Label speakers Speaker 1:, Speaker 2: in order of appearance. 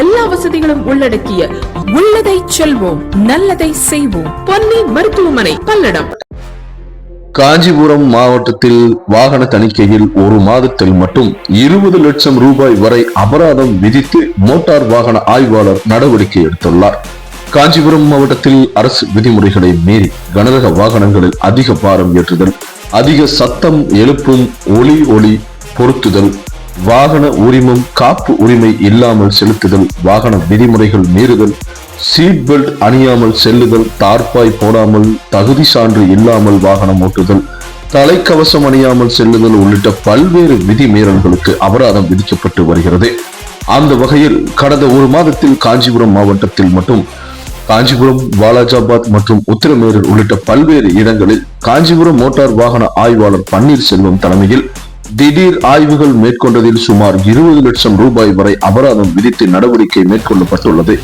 Speaker 1: எல்லா வசதிகளும் உள்ளடக்கிய உள்ளதை செல்வோம் நல்லதை செய்வோம். பொன்னி மருத்துவமனை பல்லடம்.
Speaker 2: காஞ்சிபுரம் மாவட்டத்தில் வாகன தணிக்கையில் ஒரு மாதத்தில் மட்டும் இருபது லட்சம் ரூபாய் வரை அபராதம் விதித்து மோட்டார் வாகன ஆய்வாளர் நடவடிக்கை எடுத்துள்ளார். காஞ்சிபுரம் மாவட்டத்தில் அரசு விதிமுறைகளை மீறி கனரக வாகனங்களில் அதிக பாரம் ஏற்றுதல் அதிக சத்தம் எழுப்பும் ஒலி ஒளி பொருத்துதல் வாகன உரிமம் காப்பு உரிமை இல்லாமல் செலுத்துதல் வாகன விதிமுறைகள் மீறுதல் சீட் பெல்ட் அணியாமல் செல்லுதல் தார்பாய் போடாமல் தகுதி சான்று இல்லாமல் வாகனம் ஓட்டுதல் தலைக்கவசம் அணியாமல் செல்லுதல் உள்ளிட்ட பல்வேறு விதி மீறல்களுக்கு அபராதம் விதிக்கப்பட்டு வருகிறது. அந்த வகையில் கடந்த ஒரு மாதத்தில் காஞ்சிபுரம் மாவட்டத்தில் மட்டும் காஞ்சிபுரம் வாலாஜாபாத் மற்றும் உத்திரமேரூர் உள்ளிட்ட பல்வேறு இடங்களில் காஞ்சிபுரம் மோட்டார் வாகன ஆய்வாளர் பன்னீர்செல்வம் தலைமையில் திடீர் ஆய்வுகள் மேற்கொண்டதில் சுமார் இருபது லட்சம் ரூபாய் வரை அபராதம் விதித்து நடவடிக்கை மேற்கொள்ளப்பட்டுள்ளது.